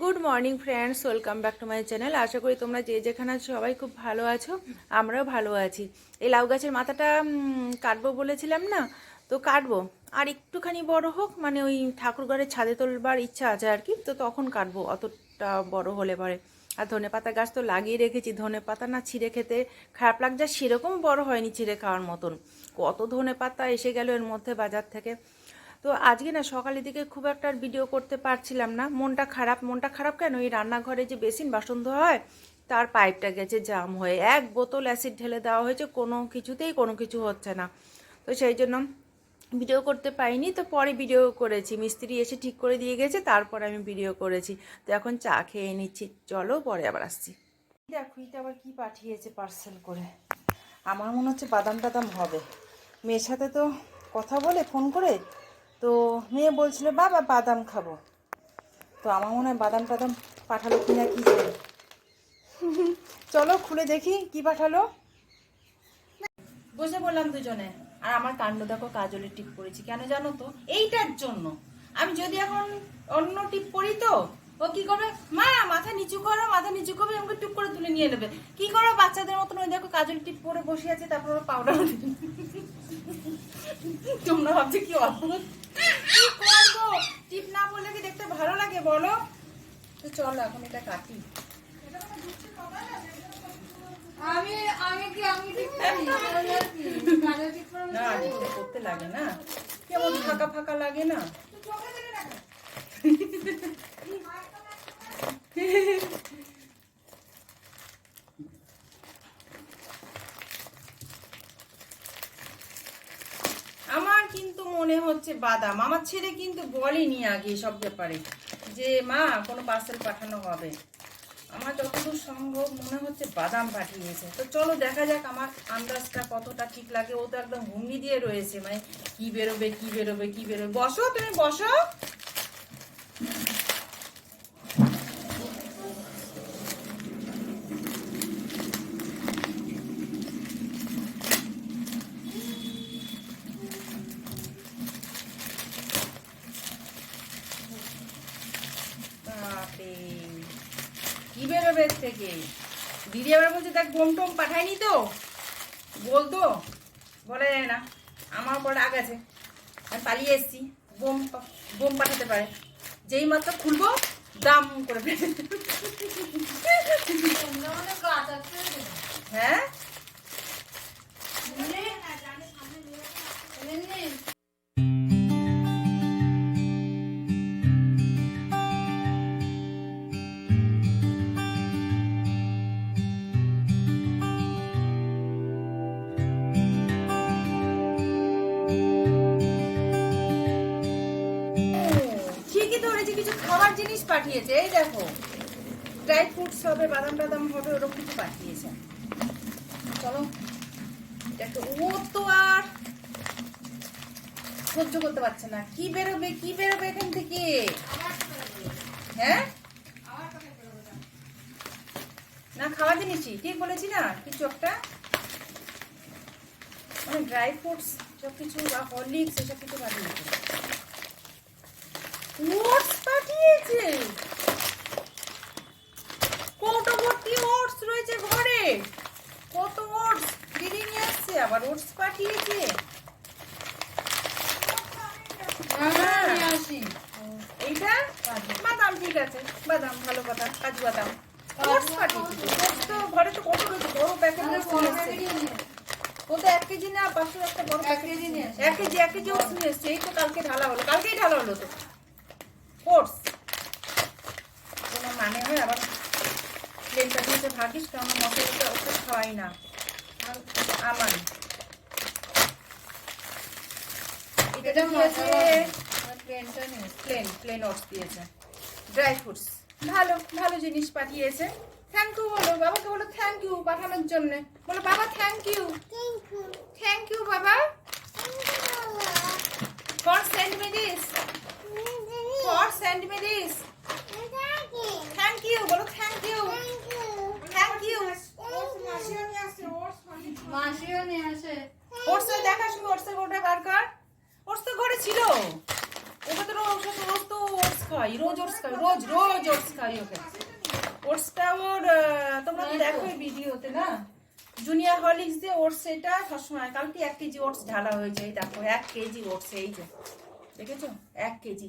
Good morning friends welcome back to my channel আশা করি তোমরা যে যেখানে আছো সবাই খুব ভালো আছো, আমরাও ভালো আছি। এই লাউ গাছের মাথাটা কাটবো বলেছিলাম না? তো কাটবো। আর একটুখানি বড় হোক মানে ওই ঠাকুরঘরের ছাদে তোলবার ইচ্ছা আছে আর কি, তো তখন কাটবো, অতটা বড় হলে পরে। আর ধনে পাতা গাছ তো লাগিয়ে রেখেছি, ধনে পাতা না ছিঁড়ে খেতে খারাপ লাগছে সেরকম বড় হয়নি ছিঁড়ে খাওয়ার মতন। কত ধনে পাতা এসে গেল এর মধ্যে বাজার থেকে। তো আজকে না সকালের দিকে খুব একটা ভিডিও করতে পারছিলাম না। মনটা খারাপ। মনটা খারাপ কেন? এই রান্নাঘরে যে বেসিন বাসন ধোয়া হয়, তার পাইপটা গেছে জাম হয়ে। এক বোতল অ্যাসিড ঢেলে দেওয়া হয়েছে, কোনো কিছুতেই কোনো কিছু হচ্ছে না। তো সেই জন্য ভিডিও করতে পাইনি তো পরে ভিডিও করেছি। মিস্ত্রি এসে ঠিক করে দিয়ে গেছে, তারপরে আমি ভিডিও করেছি। তো এখন চা খেয়ে নিচ্ছি। চলো পরে আবার আসছি। দেখো, এটা আবার কি পাঠিয়েছে পার্সেল করে? আমার মনে হচ্ছে বাদাম টাদাম হবে। মেয়ের সাথে তো কথা বলে ফোন করে তো মেয়ে বলছিল, বাবা, বাদাম খাব। তো আমার মনে হয় বাদাম টাদাম পাঠালো কি জানি। চলো খুলে দেখি কি পাঠালো। বসে বললাম দুজনে। আর আমার কাণ্ড দেখো কাজলের টিপ পরেছি কেন জানো তো? এইটার জন্য। আমি যদি এখন অন্য টিপ পরি তো, ও কি করবে? মা, মাথা নিচু করো, মাথা নিচু করবে। আমাকে টুপ করে তুলে নিয়ে নেবে। কি করো? বাচ্চাদের মতন ওই দেখো কাজল টিপ পরে বসে আছে, তারপর পাউডার তোমরা ভাবছ কি অদ্ভুত? কি করব টিপ না বললে কি দেখতে ভালো লাগে বলো? তো চলো এখন এটা কাটি। আমি আমি কি আমি ঠিক না করতে লাগে না। কেমন ফাঁকা ফাঁকা লাগে না আমার কিন্তু মনে হচ্ছে বাদাম। আমার ছেলে কিন্তু বলেনি আগে সব ব্যাপারে যে, মা, কোনো পার্সেল পাঠানো হবে। আমার যতদূর সম্ভব মনে হচ্ছে বাদাম পাঠিয়েছে। তো চলো দেখা যাক আমার আন্দাজটা কতটা ঠিক লাগে। ও তো একদম হুমড়ি দিয়ে রয়েছে। মানে কি বেরোবে কি বেরোবে কি বেরোবে। বসো, তুমি বসো। কি বেরোবে এর থেকে? দিদি আবার বলছে দেখ বোম টোম পাঠায়নি তো। বলতো বলা যায় না। আমার উপর রাগ আছে। আমি পালিয়ে এসেছি। বোম বোম পাঠাতে পারে। যেই মাত্র খুলবো দাম করে হ্যাঁ? কিছু খাবার জিনিস পাঠিয়েছে, এই দেখো। ড্রাই ফ্রুটস হবে, বাদাম টাদাম হবে, ওরকম কিছু পাঠিয়েছে। চলো একটু ও তো আর সহ্য করতে পারছে না। কি বেরোবে কি বেরোবে এখান থেকে? হ্যাঁ? না খাওয়া জিনিসই ঠিক বলেছি না? কিছু একটা? মানে ড্রাই ফ্রুটস সব কিছু বা হরলিক্স, এসব কিছু পাঠিয়েছে। পাঠিয়েছে কৌটো ভর্তি ওটস রয়েছে ঘরে? কত ওটস দিদি নিয়ে আসছে আবার ওটস পাঠিয়েছে। হ্যাঁ। নিয়ে আসি এইটা? বাদাম ঠিক আছে। বাদাম ভালো কথা। কাজু বাদাম। ওটস পাঠিয়েছে। ওটস তো ঘরে তো কত রয়েছে? বড় প্যাকেট ও তো এক কেজি না পাঁচশো একটা বড় এক কেজি। এক কেজি এক কেজি ওটস নিয়ে এসছে এই তো কালকে ঢালা হলো। কালকেই ঢালা হলো তো। ওটস কোনো মানে হয় আবার প্লেনটা দিয়েছে ভাগিস কারণ মশলাটা ওকে খাওয়াই না। আমার এটা দিয়েছে। প্লেন প্লেন ওটস দিয়েছে। ড্রাই ফ্রুটস ভালো ভালো জিনিস পাঠিয়েছে। থ্যাংক ইউ বলো। বাবাকে বলো থ্যাংক ইউ পাঠানোর জন্য। বলো বাবা থ্যাংক ইউ থ্যাংক ইউ বাবা। For send me this for send me this thank you বলো থ্যাংক ইউ থ্যাংক ইউ মাসিও নিয়ে আসে। ওটস দেখা শুধু ওটসের গোটা বার কর। ওটস তো ঘরে ছিল। ওটা তো রোজ রোজ তো ওটস খাই। রোজ ওটস খাই রোজ রোজ ওটস খাই ওকে। ওটসটা ওর তোমরা তো দেখো ভিডিওতে না? জুনিয়র হলিক্স দিয়ে ওটস এটা সবসময় কালকে এক কেজি ওটস ঢালা হয়েছে এই দেখো এক কেজি ওটস এই যে। দেখেছ? এক কেজি।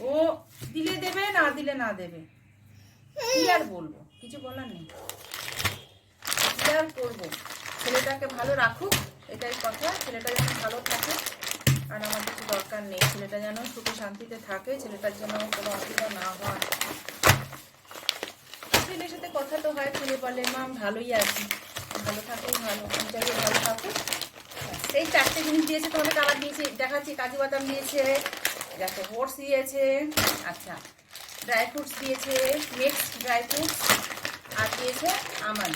ও দিলে দেবে না দিলে না দেবে। কি আর বলব? কিছু বলার নেই। কি আর করব? ছেলেটাকে ভালো রাখুক এটাই কথা। ছেলেটা যেন ভালো থাকে আর আমার কিছু দরকার নেই। ছেলেটা যেন সুখে শান্তিতে থাকে ছেলেটার যেন কোনো অসুবিধা না হয়। ছেলের সাথে কথা তো হয় ছেলে বলে মা ভালোই আছি। ভালো থাকুক ভালো আমি ভালো থাকুক। ব্যাস, এই চারটে জিনিস দিয়েছে তোমাদের কালার দিয়েছে দেখাচ্ছি কাজু বাদাম দিয়েছে দেখো ওটস দিয়েছে আচ্ছা ড্রাই ফ্রুটস দিয়েছে মিক্স ড্রাই ফ্রুটস আর দিয়েছে আমান।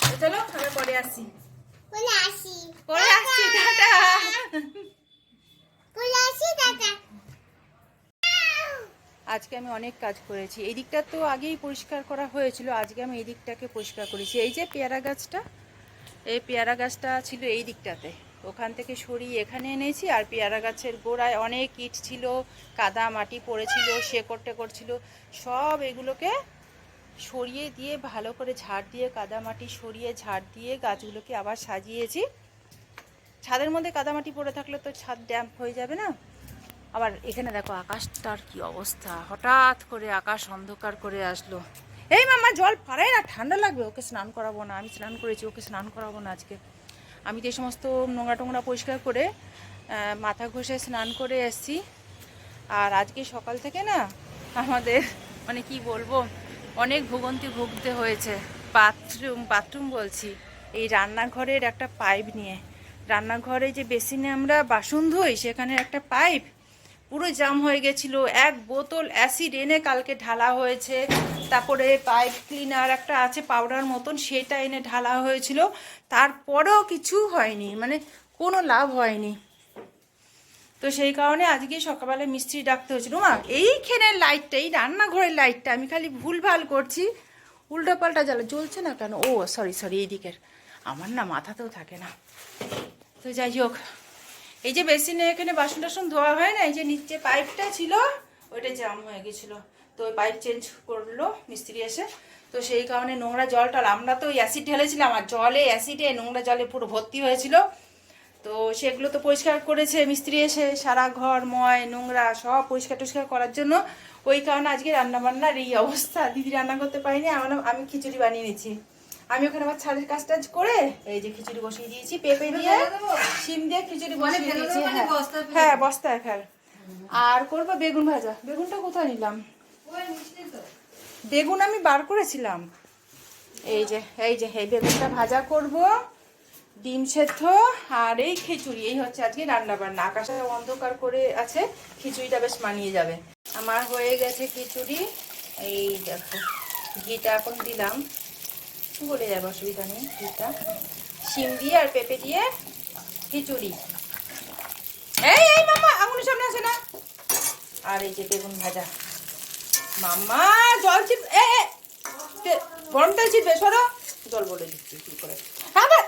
তো চলো আমরা পরে আসছি। পরে আসছি টাটা। আজকে আমি অনেক কাজ করেছি। এই দিকটা তো আগেই পরিষ্কার করা হয়েছিল আজকে আমি এই দিকটাকে পরিষ্কার করেছি। এই যে পেয়ারা গাছটা এই পেয়ারা গাছটা ছিল এই দিকটাতে। ওখান থেকে সরিয়ে এখানে এনেছি, আর পেয়ারা গাছের গোড়ায় অনেক ইট ছিল, কাদা মাটি পড়েছিল, শেকড় টেকড় ছিল, সব এগুলোকে সরিয়ে দিয়ে, ভালো করে ঝাড় দিয়ে, কাদা মাটি সরিয়ে ঝাড় দিয়ে গাছগুলোকে আবার সাজিয়েছি। ছাদের মধ্যে কাদামাটি পড়ে থাকলে তো ছাদ ড্যাম্প হয়ে যাবে না? আবার এখানে দেখো আকাশটার কি অবস্থা। হঠাৎ করে আকাশ অন্ধকার করে আসলো। এই মামা, জল ফারাই না ঠান্ডা লাগবে, ওকে স্নান করাবো না। আমি স্নান করেছি, ওকে স্নান করাবো না আজকে। আমি তো এই সমস্ত নোংরা টোংরা পরিষ্কার করে মাথা ঘষে স্নান করে এসছি। আর আজকে সকাল থেকে না, আমাদের মানে কি বলব, অনেক ভোগান্তি ভুগতে হয়েছে। বাথরুম বাথরুম বলছি, এই রান্নাঘরের একটা পাইপ নিয়ে। রান্নাঘরে যে বেসিনে আমরা বাসন ধুই সেখানে একটা পাইপ পুরো জাম হয়ে গেছিল। এক বোতল অ্যাসিড এনে কালকে ঢালা হয়েছে। তারপরে পাইপ ক্লিনার একটা আছে পাউডার মতন, সেটা এনে ঢালা হয়েছিল। তারপরেও কিছু হয়নি মানে কোনো লাভ হয়নি। তো সেই কারণে আজকে সকালবেলা মিস্ত্রি ডাকতে হয়েছিল। মা, এইখানের লাইটটা এই রান্নাঘরের লাইটটা আমি খালি ভুলভাল করছি। উল্টো পাল্টা জ্বালা, জ্বলছে না কেন? ও সরি সরি এই দিকের। আমার না মাথাতেও থাকে না। তো যাই হোক এই যে বেসিনে এখানে বাসন টাসন ধোয়া হয় না, এই যে নিচে পাইপটা ছিল, ওইটা জাম হয়ে গেছিল। তো পাইপ চেঞ্জ করল, মিস্ত্রি এসে। তো সেই কারণে নোংরা জলটা, আমরা তো অ্যাসিড ঢেলেছিলাম, আর জলে, অ্যাসিডে নোংরা জলে পুরো ভর্তি হয়েছিল। তো সেগুলো তো পরিষ্কার করেছে মিস্ত্রি এসে, সারা ঘর, ময়, নোংরা সব পরিষ্কার টরিষ্কার করার জন্য। ওই কারণে আজকে রান্না বান্নার এই অবস্থা। দিদি রান্না করতে পারিনি আমার আমি খিচুড়ি বানিয়ে নিয়েছি আমি ওখানে আমার ছাদের কাজ টাজ করে এই যে খিচুড়ি বসিয়ে দিয়েছি পেঁপে দিয়ে শিম দিয়ে খিচুড়ি বসিয়ে দিয়েছি মানে হ্যাঁ। বস্তায় হ্যাঁ আর করব বেগুন ভাজা। বেগুনটা কোথায় নিলাম? বেগুন আমি বার করেছিলাম। এই যে এই যে এই বেগুনটা ভাজা করব ডিম সেদ্ধ আর এই খিচুড়ি এই হচ্ছে আজকে রান্না বান্না আকাশে অন্ধকার করে আছে খিচুড়িটা বেশ মানিয়ে যাবে। আমার হয়ে গেছে খিচুড়ি। এই দেখো ঘিটা এখন দিলাম। বলে যাবে অসুবিধা নেই ঘিটা শিম দিয়ে আর পেঁপে দিয়ে খিচুড়ি। এই এই মামা আঙুলের সামনে আসে না। আর এই যে বেগুন ভাজা। মাম্মা জল চিপ এ এ, তে- গরম তেল চিপবে সরো। জল বলে দিচ্ছি কি করে। বা,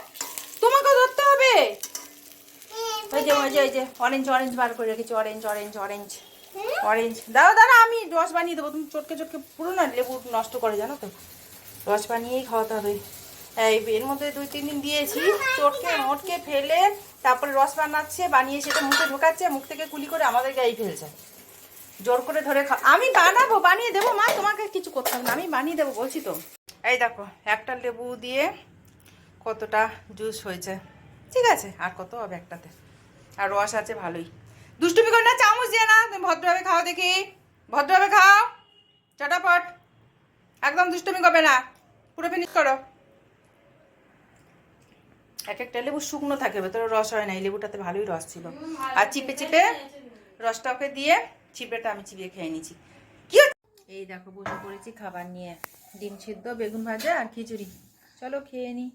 তোমাকে ধরতে হবে। ওই যে ওই যে ওই যে অরেঞ্জ অরেঞ্জ বার করে রেখেছি অরেঞ্জ অরেঞ্জ অরেঞ্জ অরেঞ্জ দাও দাঁড়া আমি রস বানিয়ে দেবো। তুমি চটকে চটকে পুরো না লেবু নষ্ট করে জানো তো? রস বানিয়েই খাওয়াতে হবে। এই, এর মধ্যে দুই, তিন দিন দিয়েছি। চটকে মটকে ফেলে তারপরে রস বানাচ্ছে, বানিয়ে সেটা মুখে ঢোকাচ্ছে, মুখ থেকে কুলি করে আমাদের গায়ে ফেলছে। জোর করে ধরে খা আমি বানাবো, বানিয়ে দেবো, মা, তোমাকে কিছু করতে হবে না, আমি বানিয়ে দেবো, বলছি তো। এই দেখো, একটা লেবু দিয়ে কতটা জুস হয়েছে। ঠিক আছে, আর কত হবে একটাতে? আর রস আছে ভালোই। দুষ্টুমি করে না, চামচ দিয়ে না, তুমি ভদ্রভাবে খাও দেখি। ভদ্রভাবে খাও। চটাপট। একদম দুষ্টুমি করবে না। পুরো ফিনিশ করো। এক একটা লেবু শুকনো থাকে ভেতরে রস হয় না এই লেবুটাতে ভালোই রস ছিল। আর চিপে চিপে রসটা ওকে দিয়ে চিপেটা আমি চিপিয়ে খেয়ে নিয়েছি কি এই দেখো বসে পড়েছি খাবার নিয়ে। ডিম সিদ্ধ বেগুন ভাজা আর খিচুড়ি। চলো খেয়ে নি।